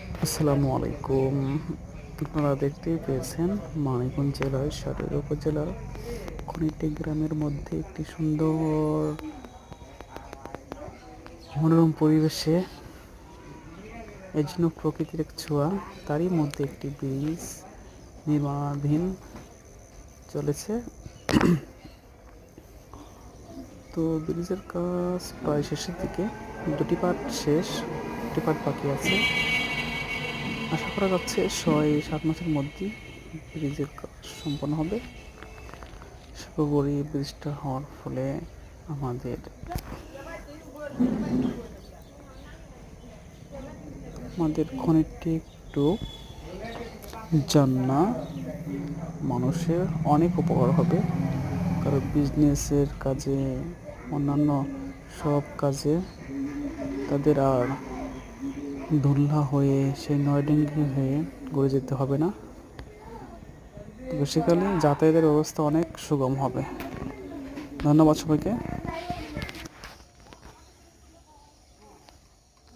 আসসালামু আলাইকুম। আপনারা দেখতেই পেয়েছেন মানিকগঞ্জ জেলার সারের উপজেলার খনিটি গ্রামের মধ্যে একটি সুন্দর মনোরম পরিবেশে এই জন্য প্রকৃতির এক ছোঁয়া, তারই মধ্যে একটি ব্রিজ নির্মাণাধীন চলেছে। তো ব্রিজের কাজ প্রায় শেষের দিকে, দুটি পার্ট শেষ, দুটি পার্ট বাকি আছে। আশা করা যাচ্ছে ছয় সাত মাসের মধ্যেই ব্রিজের কাজ সম্পন্ন হবে। সর্বোপরি ব্রিজটা হওয়ার ফলে আমাদের আমাদের খনিটি একটু জান্না মানুষের অনেক উপকার হবে। কারও বিজনেসের কাজে অন্যান্য সব কাজে তাদের আর ধুল্লা হয়ে সেই নয়ডেঙ্গি হয়ে গড়ে যেতে হবে না? বেসিক্যালি যাতায়াতের ব্যবস্থা অনেক সুগম হবে। ধন্যবাদ সবাইকে।